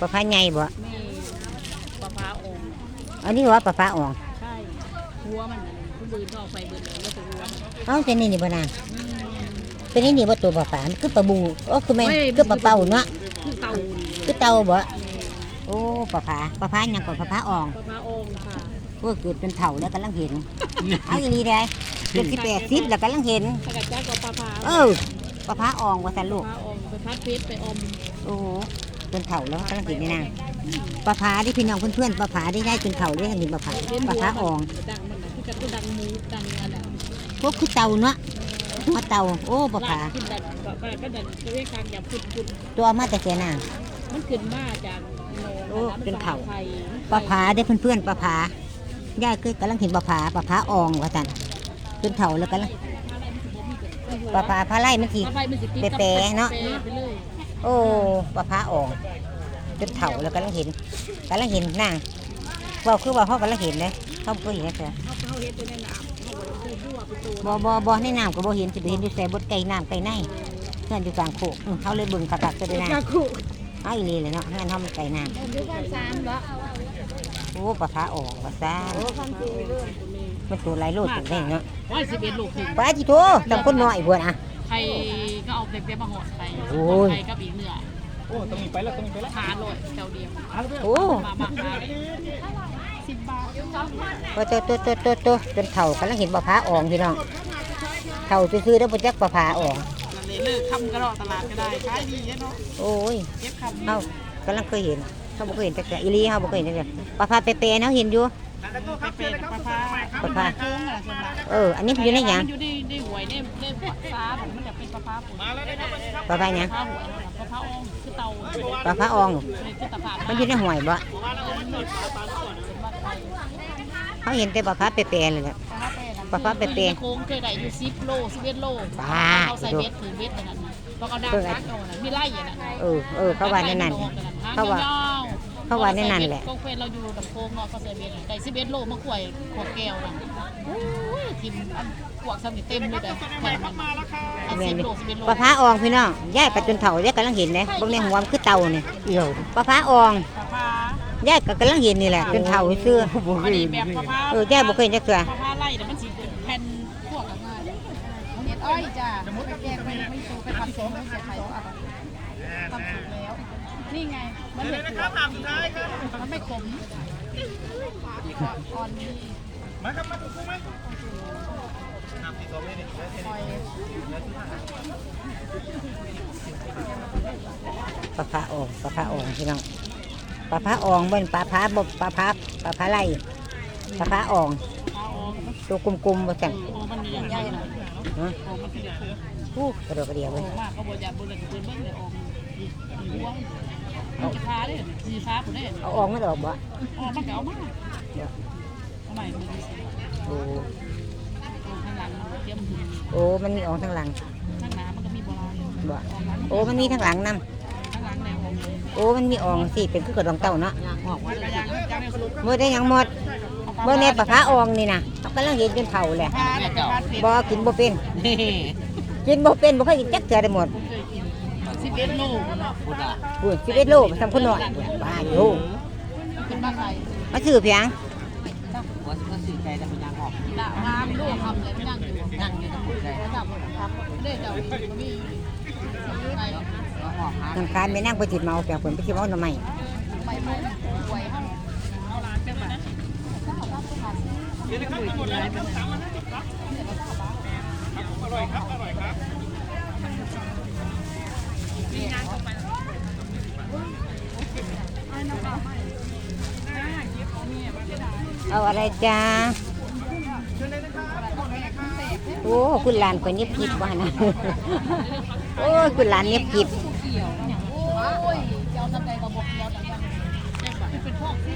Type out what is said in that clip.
ปลาพาใหญ่บ่นี่ปลาพาองค์อันนี้ว่าปลาพาอ่องใช่หัวมันน่ะผู้บืนก็เอาไปเบิดเลยแล้วก็หัวมันเอ้าเป็นนี่นี่บ่นางอืมเป็นนี่นี่บ่ตัวปลาปามันคือปลาบูโอ้คือแม่นเฮ้ยคือปลาเป่าเนาะคือเต่านี่คือเต่าบ่โอ้ปลาพาปลาพาหยังก่อนปลาพาอ่องปลาพาองค์ค่ะโอ้เกิดเป็นเฒ่าแล้วกำลังเห็นเอาอีนี่ได้เกิดสิแปดสิบแล้วกำลังเห็นถ้ากระจายก็ปลาพาเออปลาพาอ่องว่าซั่นลูกปลาองค์ไปพัดเพชรไปอมโอ้ โหเป็นเฒ่าแล้วกำลังเห็นนี่นางปลาพาที่พี่น้องเพื่อนๆปลาพาได้ได้เป็นเฒ่าได้เห็นปลาพาปลาหัวพาอ่องดังมันน่ะคือกันก็ดังมูดังอันน่ะพวกคือเต่าเนาะหัวเต่าโอ้ปลาพาตัวมาแต่แกนางมันขึ้นมาจากโอ้เป็นเต่าปลาผาได้เพื่อนๆปลาผาย่าเคยกำลังเห็นปลาผาปลาผาอ่องว่าจันเป็นเถาแล้วกันปลาผาพาไล่มันทีปลาไมันสิติดกับแปะเนาะ โอ้ปลาผาอ่องเป็นเถาแล้วกำลังเห็นกำลังเห็นนางเว่าคือว่าเขากำลังเห็นเลยเขาก็เห็นนะเสือเขาเขาเฮ็ดตัวในน้ำเขาบอกว่าคือหัวเป็นตัวบอบอบอในน้ำก็บอเห็นจะไปเห็นอยู่แต่บดไก่น้ำไก่ในเพื่อนอยู่กลางโขกอืมเขาเลยเบึงกระตักตัวด้วยนะกาคุเอาอีเลยเลยเนาะงั้นเขามันไก่น้อยู่บ้านสามเหรอำโอ้ปลาผาอ่องว่าซ่าโอ้คันตีเลยมันตัวหลายโลดตัวได้เนาะร้อยสิบเอ็ดลูกถึงปลาจิโตจำคนน้อยบวชอะไข่ก็ เอาเป๊ะๆมาหอดไข่โอ้ยไข่กับอีกเนื้อโอ้ต้องมีไปแล้วต้องมีไปแล้วขาลอยเจ้าเดียวโอ้มามามาสิบบาทว่าตัวตัวตัวตัวตัวจนเถ่ากำลังเห็นปลาผาอ่องพี่น้องเถ่าซื้อๆแล้วปจักปลาผาอ่องนั่นเลยเลิกคำก็รอตลาดก็ได้ขายดีเนาะโอ้ยเก็บคำเฮากำลังเคยเห็นเขาบ่เคยเห็นจักแต่อีหลีเฮาบ่เคยเห็นจักแต่ปลาผาเปๆเนาะเห็นอยู่ไปเป็นปลาพาปลาพาโค้งอะส่วนหลักเอออันนี้มันอยู่ในหยังมันอยู่ในในหวยในในฟ้า มันจะเป็นปลาพาปุ๋ยปลาผาหยังปลาหวยปลาพาองคือเตาปลาผาอ่องเลยคือตะผามันอยู่ในห่วยบ่เขาเห็นแต่ปลาผาเปๆเลยแหละปลาพาเปะๆโค้งเคยได้อยู่สิบโลสิบเอ็ดโลปลาเขาใส่เบ็ดถือเบ็ดแต่นั้นนะเพราะเขาดังคักเอาน่ะมีไล่อย่างนั้นเออเออเขาว่าในนั้นเขาว่า เขาว่าในนั้นแหละโค้งเฟนเราอยู่ดับโค้งเนาะเขาใส่เบ็ดได้สิบเอ็ดโลมะขวยขวดแก้วน่ะโอ้ยทิมอันขวดสมิเต็มเลยแต่แผ่นมันอันแม่สิบนี่โลสิบเอ็ดโลปลาผาอ่องพี่น้องย่ายกับจนเฒ่าย่ายกำลังเห็นเลยเบิ่งในหัวมันคือเต่านี่เอี่ยวปลาผาอ่องปลาพาย่ายก็กำลังเห็นนี่แหละจนเฒ่าซื่ออันนี้แบบปลาพาเออย่ายบ่เคยเห็นจักเทื่อปลาพาไล่แต่มันสิเป็นแผ่นพวกอะเห็ดอ้อยจ้ะไปแกงไปไม่โตไปทำสูงไม่เสียไข่เอา ทำสูงแล้ว นี่ไง มันเห็ดหัวมันไม่ขมอ่อนดีมาครับมาดูคู่ไหมคอยปลาผาอ่องปลาผาอ่องพี่น้องปลาผาอ่องเบิ่นปลาผาบ่ปลาผาปลาผาไหลปลาผาอ่องเอาออกตัวกลมๆบ่จังโอ้มันมีอย่างใหญ่นะฮะโอ้มันคือเด็กอู้กระโดดกระเดียวโอ้เลย มากก็บ่อยากบ่เลยเดินเบิ่งเลยออกห่วงมันจะพาเด้สีฟ้าผู้เด้เอาอ่องมาดอกบ่อ๋อมันก็เอามาเอาใหม่มือสิโอ้ข้างหลังมันเตรียมหุ่นโอ้มันมีอ่องทางหลังข้างหน้ามันก็มีโบราณบ่โอ้มันมีทางหลังนํข้างหลังแนวองค์โอ้มันมีอ่องสิเป็นคือกระดองเต่าเนาะออกว่าจะยังจะไม่รู้บ่ได้หยังหมดบ่แน่ปลาผาอ่องนี่นะเขากำลังเห็นจนเฒ่าแหละพาเนี่ยจะพาเป็ดบ่กินบ่เป็นกินบ่เป็นบ่เคยกินจักเทื่อได้หมด เคยกินสิบเอ็ดโลเนาะพุดอะพูด11โลทำคนน้อยบ้าอยู่เป็นบ้านใครมาซื้อเพียงว่าจะสื่อใจแต่มันยังออกละงามลูกทำเลยไม่นั่งอยู่นั่งอยู่ตรงไหนระดับครับเด้เจ้ามีไงทางการไม่นั่งไปจิตเมาแปลผลไปสิเมาหน่อไม้ไปไหมป่วยห้องเอาหลานจังนะอร่อยครับอร่อยครับ เอาอะไรจ้าโอ้คุณหลานคนเย็บผิดว่านะโอ้คุณหลานเนี่ยผิดโอ้ยเจ้าทำไงมาบอก